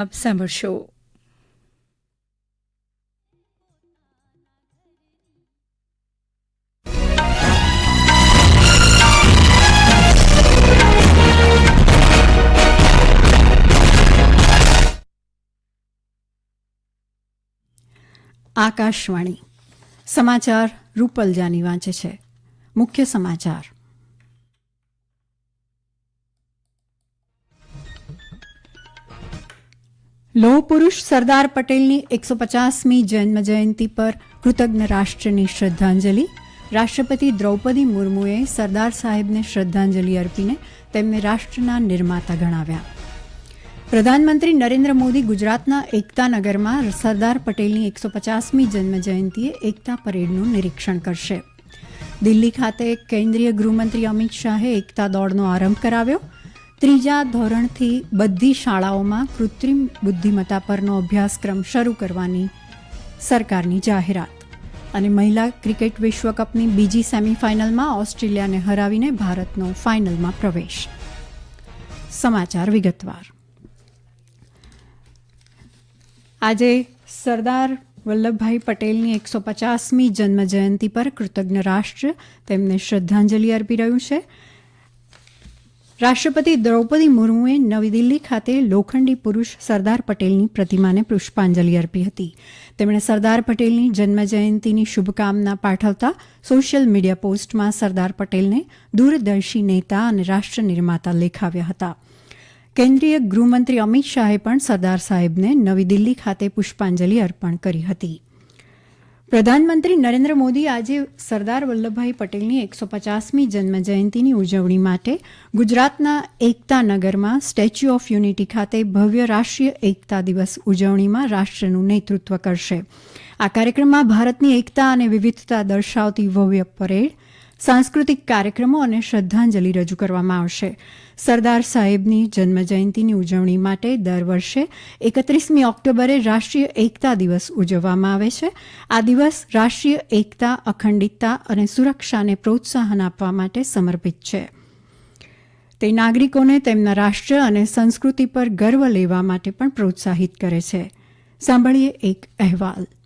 આપ સાંભળશો આકાશવાણી. સમાચાર રૂપલ જાની વાંચે છે. મુખ્ય સમાચાર. લોહ પુરુષ સરદાર પટેલની એકસો પચાસમી જન્મ જયંતિ પર કૃતજ્ઞ રાષ્ટ્રની શ્રદ્ધાંજલિ. રાષ્ટ્રપતિ દ્રૌપદી મુર્મુએ સરદાર સાહેબને શ્રદ્ધાંજલિ અર્પીને તેમને રાષ્ટ્રના નિર્માતા ગણાવ્યા. પ્રધાનમંત્રી નરેન્દ્ર મોદી ગુજરાતના એકતાનગરમાં સરદાર પટેલની એકસો પચાસમી જન્મ જયંતિએ એકતા પરેડનું નિરીક્ષણ કરશે. દિલ્હી ખાતે કેન્દ્રીય ગૃહમંત્રી અમિત શાહે એકતા દોડનો આરંભ કરાવ્યો. ત્રીજા ધોરણથી બધી શાળાઓમાં કૃત્રિમ બુદ્ધિમત્તા પરનો અભ્યાસક્રમ શરૂ કરવાની સરકારની જાહેરાત. અને મહિલા ક્રિકેટ વિશ્વકપની બીજી સેમીફાઇનલમાં ઓસ્ટ્રેલિયાને હરાવીને ભારતનો ફાઇનલમાં પ્રવેશ. સમાચાર વિગતવાર. આજે સરદાર વલ્લભભાઈ પટેલની એકસો પચાસમી જન્મજયંતિ પર કૃતજ્ઞ રાષ્ટ્ર તેમને શ્રદ્ધાંજલિ અર્પી રહ્યું છે. રાષ્ટ્રપતિ દ્રૌપદી મુર્મુએ નવી દિલ્હી ખાતે લોખંડી પુરુષ સરદાર પટેલની પ્રતિમાને પુષ્પાંજલિ અર્પી હતી. તેમણે સરદાર પટેલની જન્મજયંતિની શુભકામના પાઠવતા સોશિયલ મીડિયા પોસ્ટમાં સરદાર પટેલને દૂરદર્શી નેતા અને રાષ્ટ્ર નિર્માતા લેખાવ્યા હતા. કેન્દ્રીય ગૃહમંત્રી અમિત શાહે પણ સરદાર સાહેબને નવી દિલ્હી ખાતે પુષ્પાંજલિ અર્પણ કરી હતી. પ્રધાનમંત્રી નરેન્દ્ર મોદી આજે સરદાર વલ્લભભાઈ પટેલની એકસો પચાસમી જન્મ જયંતિની ઉજવણી માટે ગુજરાતના એકતા નગરમાં સ્ટેચ્યુ ઓફ યુનિટી ખાતે ભવ્ય રાષ્ટ્રીય એકતા દિવસ ઉજવણીમાં રાષ્ટ્રનું નેતૃત્વ કરશે. આ કાર્યક્રમમાં ભારતની એકતા અને વિવિધતા દર્શાવતી ભવ્ય પરેડ સાંસ્કૃતિક કાર્યક્રમો અને શ્રદ્ધાંજલિ રજૂ કરવામાં આવશે. સરદાર સાહેબની જન્મજયંતિની ઉજવણી માટે દર વર્ષે એકત્રીસમી ઓક્ટોબરે રાષ્ટ્રીય એકતા દિવસ ઉજવવામાં આવે છે. આ દિવસ રાષ્ટ્રીય એકતા, અખંડિતતા અને સુરક્ષાને પ્રોત્સાહન આપવા માટે સમર્પિત છે. તે નાગરિકોને તેમના રાષ્ટ્ર અને સંસ્કૃતિ પર ગર્વ લેવા માટે પણ પ્રોત્સાહિત કરે છે. સાંભળીએ એક અહેવાલ.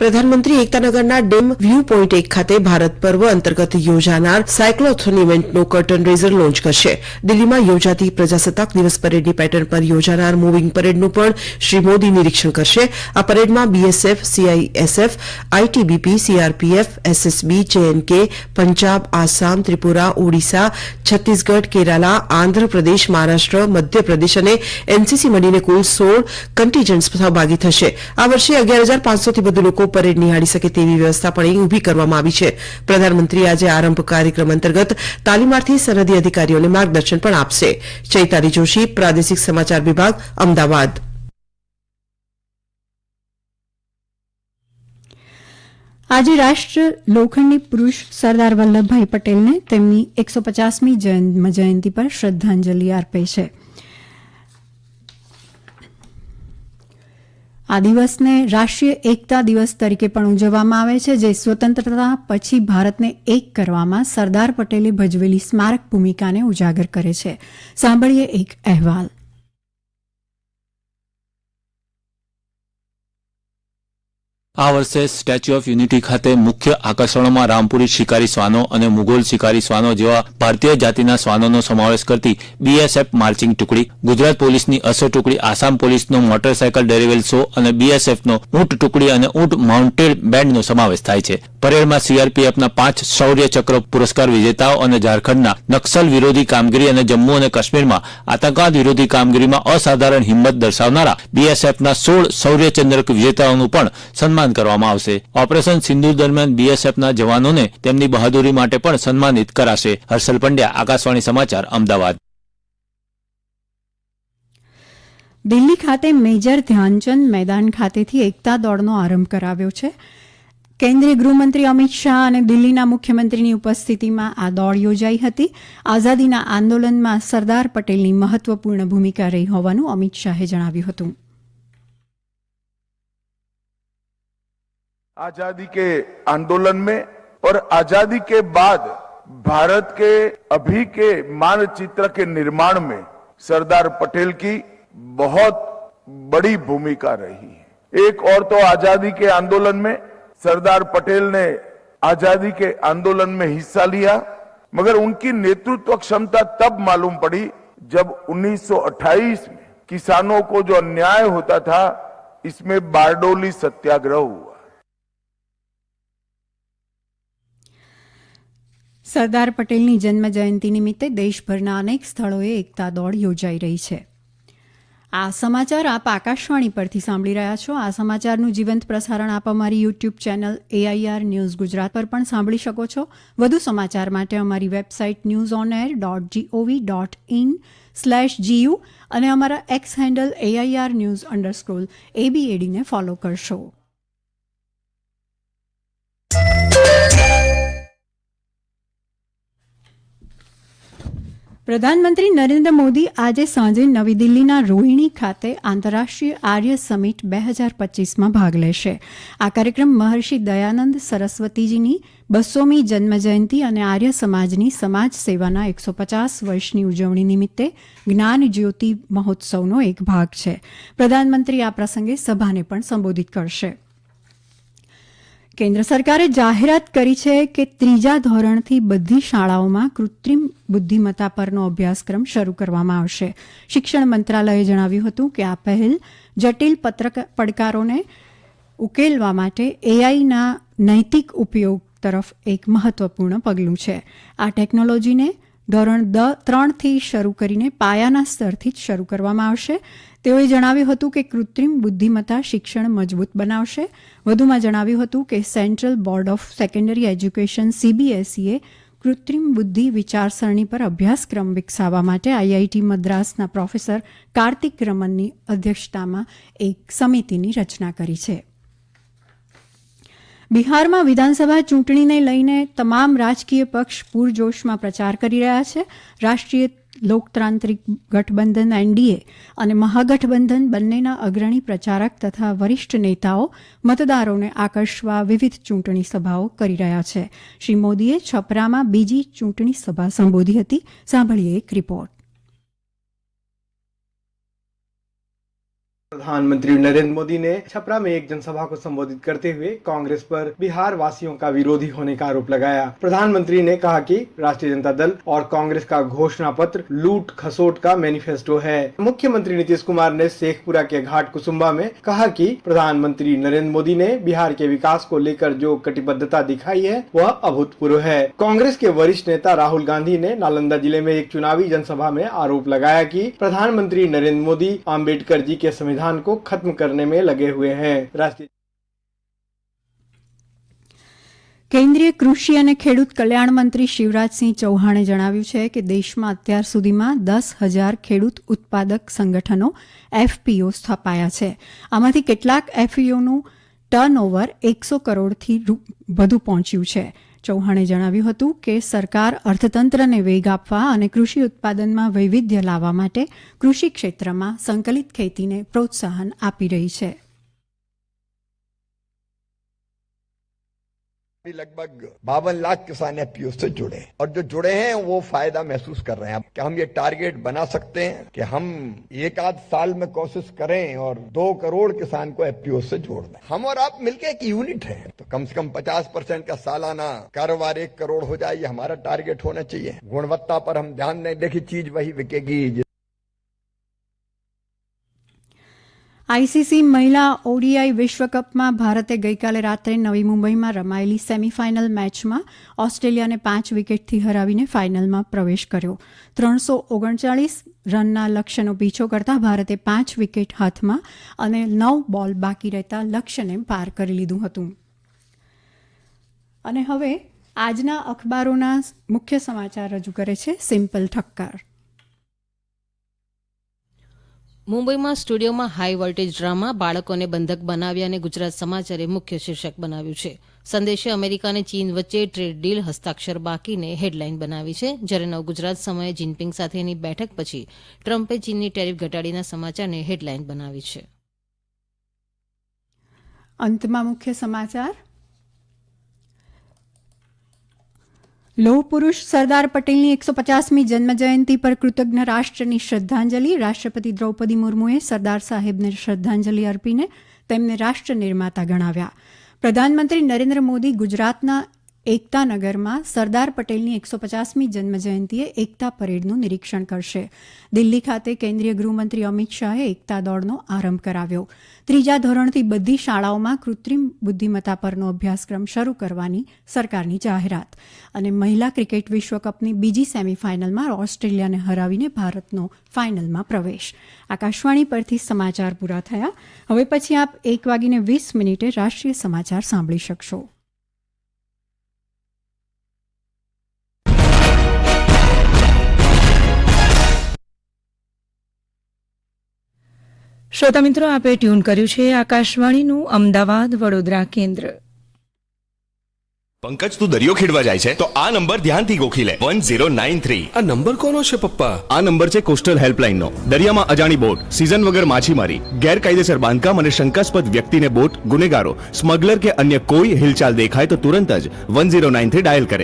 પ્રધાનમંત્રી એકતાનગરના ડેમ વ્યૂ પોઈન્ટ એક ખાતે ભારત પર્વ અંતર્ગત યોજાનાર સાયક્લોથોન ઇવેન્ટનો કર્ટન રેઝર લોન્ચ કરશે. દિલ્હીમાં યોજાતી પ્રજાસત્તાક દિવસ પરેડની પેટર્ન પર યોજાનાર મૂવિંગ પરેડનું પણ શ્રી મોદી નિરીક્ષણ કરશે. આ પરેડમાં BSF CISF ITBP CRPF SSB J and K Punjab, Assam, Tripura, Odisha, Chhattisgarh, Kerala, Andhra Pradesh, Maharashtra, Madhya Pradesh અને એનસીસી મળીને કુલ સોળ કન્ટીજન્ટ સહભાગી થશે. આ વર્ષે અગિયાર હજાર પાંચસોથી વધુ લોકો પરેડ નિહાળી શકે તેવી વ્યવસ્થા પણ ઊભી કરવામાં આવી છે. પ્રધાનમંત્રી આજે આરંભ કાર્યક્રમ અંતર્ગત તાલીમાર્થી સરહદી અધિકારીઓને માર્ગદર્શન પણ આપશે. ચૈતાલી જોશી, પ્રાદેશિક સમાચાર વિભાગ, અમદાવાદ. આજે રાષ્ટ્ર લોખંડી પુરુષ સરદાર વલ્લભભાઈ પટેલને તેમની એકસો પચાસમી જન્મ જયંતિ પર શ્રદ્ધાંજલિ અર્પે છે. આ દિવસને રાષ્ટ્રીય એકતા દિવસ તરીકે પણ ઉજવવામાં આવે છે, જે સ્વતંત્રતા પછી ભારતને એક કરવામાં સરદાર પટેલે ભજવેલી સ્મારક ભૂમિકાને ઉજાગર કરે છે. સાંભળીએ એક અહેવાલ. આ વર્ષે સ્ટેચ્યુ ઓફ યુનિટી ખાતે મુખ્ય આકર્ષણોમાં રામપુરી શિકારી શ્વાનો અને મુગોલ શિકારી શ્વાનો જેવા ભારતીય જાતિના શ્વાનોનો સમાવેશ કરતી બીએસએફ માર્ચિંગ ટુકડી, ગુજરાત પોલીસની અસર ટુકડી, આસામ પોલીસનો મોટરસાયકલ ડેરિવેલ શો અને બીએસએફનો ઊંટ ટુકડી અને ઊંટ માઉન્ટેડ બેન્ડનો સમાવેશ થાય છે. પરેડમાં સીઆરપીએફના પાંચ શૌર્ય ચક્ર પુરસ્કાર વિજેતાઓ અને ઝારખંડના નક્સલ વિરોધી કામગીરી અને જમ્મુ અને કાશ્મીરમાં આતંકવાદ વિરોધી કામગીરીમાં અસાધારણ હિંમત દર્શાવનારા બીએસએફના સોળ શૌર્ય ચંદ્રક વિજેતાઓનું પણ સન્માન કરવામાં આવશે. ઓપરેશન સિંદુર દરમિયાન બીએસએફના જવાનોને તેમની બહાદુરી માટે પણ સન્માનિત કરાશે. હર્ષલ પંડ્યા, આકાશવાણી સમાચાર, અમદાવાદ. દિલ્હી ખાતે મેજર ધ્યાનચંદ મેદાન ખાતેથી એકતા દોડનો આરંભ કરાવ્યો છે. કેન્દ્રીય ગૃહમંત્રી અમિત શાહ અને દિલ્હીના મુખ્યમંત્રીની ઉપસ્થિતિમાં આ દોડ યોજાઈ હતી. આઝાદીના આંદોલનમાં સરદાર પટેલની મહત્વપૂર્ણ ભૂમિકા રહી હોવાનું અમિત શાહે જણાવ્યું હતું. आज़ादी के आंदोलन में और आज़ादी के बाद भारत के अभी के मानचित्र के निर्माण में सरदार पटेल की बहुत बड़ी भूमिका रही है। एक और तो आज़ादी के आंदोलन में सरदार पटेल ने आज़ादी के आंदोलन में हिस्सा लिया, मगर उनकी नेतृत्व क्षमता तब मालूम पड़ी जब 1928 में किसानों को जो अन्याय होता था, इसमें बारडोली सत्याग्रह हुआ। સરદાર પટેલની જન્મ જયંતિ નિમિત્તે દેશભરના અનેક સ્થળોએ એકતા દોડ યોજાઈ રહી છે. આ સમાચાર આપ આકાશવાણી પરથી સાંભળી રહ્યા છો. આ સમાચારનું જીવંત પ્રસારણ આપ અમારી YouTube channel AIR news Gujarat પર પણ સાંભળી શકો છો. વધુ સમાચાર માટે અમારી website news on air dot gov dot in slash GU અને અમારા X handle AIR news underscore ABAD follow કરશો. પ્રધાનમંત્રી નરેન્દ્ર મોદી આજે સાંજે નવી દિલ્હીના રોહિણી ખાતે આંતરરાષ્ટ્રીય આર્ય સમિટ બે હજાર પચીસમાં ભાગ લેશે. આ કાર્યક્રમ મહર્ષિ દયાનંદ સરસ્વતીજીની બસોમી જન્મજયંતિ અને આર્ય સમાજની સમાજ સેવાના એકસો પચાસ વર્ષની ઉજવણી નિમિત્તે જ્ઞાન જ્યોતિ મહોત્સવનો એક ભાગ છે. પ્રધાનમંત્રી આ પ્રસંગે સભાને પણ સંબોધિત કરશે. કેન્દ્ર સરકારે જાહેરાત કરી છે કે ત્રીજા ધોરણથી બધી શાળાઓમાં કૃત્રિમ બુદ્ધિમત્તા પરનો અભ્યાસક્રમ શરૂ કરવામાં આવશે. શિક્ષણ મંત્રાલયે જણાવ્યું હતું કે આ પહેલ જટિલ પત્રક પડકારોને ઉકેલવા માટે એઆઈના નૈતિક ઉપયોગ તરફ એક મહત્વપૂર્ણ પગલું છે. આ ટેકનોલોજીને ધોરણ દ ત્રણથી શરૂ કરીને પાયાના સ્તરથી જ શરૂ કરવામાં આવશે. તેઓએ જણાવ્યું હતું કે કૃત્રિમ બુદ્ધિમત્તા શિક્ષણ મજબૂત બનાવશે. વધુમાં જણાવ્યું હતું કે central board of secondary education સીબીએસઈએ કૃત્રિમ બુદ્ધિ વિચારસરણી પર અભ્યાસક્રમ વિકસાવવા માટે આઈઆઈટી મદ્રાસના પ્રોફેસર કાર્તિક રમનની અધ્યક્ષતામાં એક સમિતિની રચના કરી છે. બિહારમાં વિધાનસભા ચૂંટણીને લઈને તમામ રાજકીય પક્ષ પૂરજોશમાં પ્રચાર કરી રહ્યા છે. રાષ્ટ્રીય લોકતાંત્રિક ગઠબંધન એનડીએ અને મહાગઠબંધન બંનેના અગ્રણી પ્રચારક તથા વરિષ્ઠ નેતાઓ મતદારોને આકર્ષવા વિવિધ ચૂંટણી સભાઓ કરી રહ્યા છે. શ્રી મોદીએ છપરામાં બીજી ચૂંટણી સભા સંબોધી હતી. સાંભળીએ એક રિપોર્ટ. प्रधानमंत्री नरेंद्र मोदी ने छपरा में एक जनसभा को संबोधित करते हुए कांग्रेस पर बिहार वासियों का विरोधी होने का आरोप लगाया। प्रधानमंत्री ने कहा कि राष्ट्रीय जनता दल और कांग्रेस का घोषणा पत्र लूट खसोट का मैनिफेस्टो है। मुख्यमंत्री नीतीश कुमार ने शेखपुरा के घाट कुसुम्बा में कहा कि प्रधानमंत्री नरेंद्र मोदी ने बिहार के विकास को लेकर जो कटिबद्धता दिखाई है, वह अभूतपूर्व है। कांग्रेस के वरिष्ठ नेता राहुल गांधी ने नालंदा ज़िले में एक चुनावी जनसभा में आरोप लगाया की प्रधानमंत्री नरेंद्र मोदी आम्बेडकर जी के संविधान को खत्म करने में लगे हुए हैं राष्ट्रीय કેન્દ્રીય કૃષિ અને ખેડૂત કલ્યાણ મંત્રી શિવરાજસિંહ ચૌહાણે જણાવ્યું છે કે દેશમાં અત્યાર સુધીમાં દસ હજાર ખેડૂત ઉત્પાદક સંગઠનો એફપીઓ સ્થપાયા છે આમાંથી કેટલાક એફપીઓનું ટર્ન ઓવર એકસો કરોડથી રૂ- વધુ પહોંચ્યું છે ચૌહાણે જણાવ્યું હતું કે સરકાર અર્થતંત્રને વેગ આપવા અને કૃષિ ઉત્પાદનમાં વૈવિધ્ય લાવવા માટે કૃષિ ક્ષેત્રમાં સંકલિત ખેતીને પ્રોત્સાહન આપી રહી છે. लगभग बावन लाख किसान एफपीओ से जुड़े और जो जुड़े हैं, वो फ़ायदा महसूस कर रहे हैं। कि हम ये टारगेट बना सकते हैं कि हम एक आध साल में कोशिश करें और दो करोड़ किसान को एफपीओ से जोड़ दें? हम और आप मिलके एक यूनिट है। तो कम से कम पचास परसेंट का सालाना कारोबार एक करोड़ हो जाए, ये हमारा टारगेट होना चाहिए। गुणवत्ता पर हम ध्यान दें देखिए, चीज़ वही बिकेगी। આઈસીસી મહિલા ઓડીઆઈ વિશ્વકપમાં ભારતે ગઈકાલે રાત્રે નવી મુંબઈમાં રમાયેલી સેમીફાઇનલ મેચમાં ઓસ્ટ્રેલિયાને પાંચ વિકેટથી હરાવીને ફાઇનલમાં પ્રવેશ કર્યો. ત્રણસો ઓગણચાળીસ રનના લક્ષ્યનો પીછો કરતા ભારતે પાંચ વિકેટ હાથમાં અને નવ બોલ બાકી રહેતા લક્ષ્યને પાર કરી લીધું હતું. અને હવે આજના અખબારોના મુખ્ય સમાચાર રજૂ કરે છે સિમ્પલ ઠક્કર. મુંબઈમાં સ્ટુડિયોમાં હાઈ વોલ્ટેજ ડ્રામા બાળકોને બંધક બનાવ્યા અને ગુજરાત સમાચારે મુખ્ય શીર્ષક બનાવ્યું છે. સંદેશે અમેરિકા અને ચીન વચ્ચે ટ્રેડ ડીલ હસ્તાક્ષર બાકીને હેડલાઇન બનાવી છે. જ્યારે નવ ગુજરાત સમયે જિનપિંગ સાથેની બેઠક પછી ટ્રમ્પે ચીનની ટેરિફ ઘટાડીના સમાચારને હેડલાઇન બનાવી છે. અંતમાં મુખ્ય સમાચાર. લોહ પુરુષ સરદાર પટેલની એકસો પચાસમી જન્મજયંતિ પર કૃતજ્ઞ રાષ્ટ્રની શ્રદ્ધાંજલિ. રાષ્ટ્રપતિ દ્રૌપદી મુર્મુએ સરદાર સાહેબને શ્રદ્ધાંજલિ અર્પીને તેમને રાષ્ટ્ર નિર્માતા ગણાવ્યા. પ્રધાનમંત્રી નરેન્દ્ર મોદી ગુજરાતના એકતાનગરમાં સરદાર પટેલની એકસો પચાસમી જન્મજયંતિએ એકતા પરેડનું નિરીક્ષણ કરશે. દિલ્હી ખાતે કેન્દ્રીય ગૃહમંત્રી અમિત શાહે એકતા દોડનો આરંભ કરાવ્યો. ત્રીજા ધોરણથી બધી શાળાઓમાં કૃત્રિમ બુદ્ધિમત્તા પરનો અભ્યાસક્રમ શરૂ કરવાની સરકારની જાહેરાત અને મહિલા ક્રિકેટ વિશ્વકપની બીજી સેમીફાઇનલમાં ઓસ્ટ્રેલિયાને હરાવીને ભારતનો ફાઇનલમાં પ્રવેશ. આકાશવાણી પરથી સમાચાર પૂરા થયા. હવે પછી આપ એક વાગીને વીસ મિનિટે રાષ્ટ્રીય સમાચાર સાંભળી શકશો. શ્રોતા મિત્રો આપે ટ્યુન કર્યું છે આકાશવાણીનું અમદાવાદ વડોદરા કેન્દ્ર. પંકજ તું દરિયો ખેડવા જાય છે તો આ નંબર ધ્યાનથી ગોખી લે. વન ઝીરો નાઇન થ્રી આ નંબર કોનો છે પપ્પા? આ નંબર છે કોસ્ટલ હેલ્પલાઇન નો. દરિયામાં અજાણી બોટ સીઝન વગર માછીમારી ગેરકાયદેસર બાંધકામ અને શંકાસ્પદ વ્યક્તિને બોટ ગુનેગારો સ્મગલર કે અન્ય કોઈ હિલચાલ દેખાય તો તુરંત જ one zero nine three dial કરે.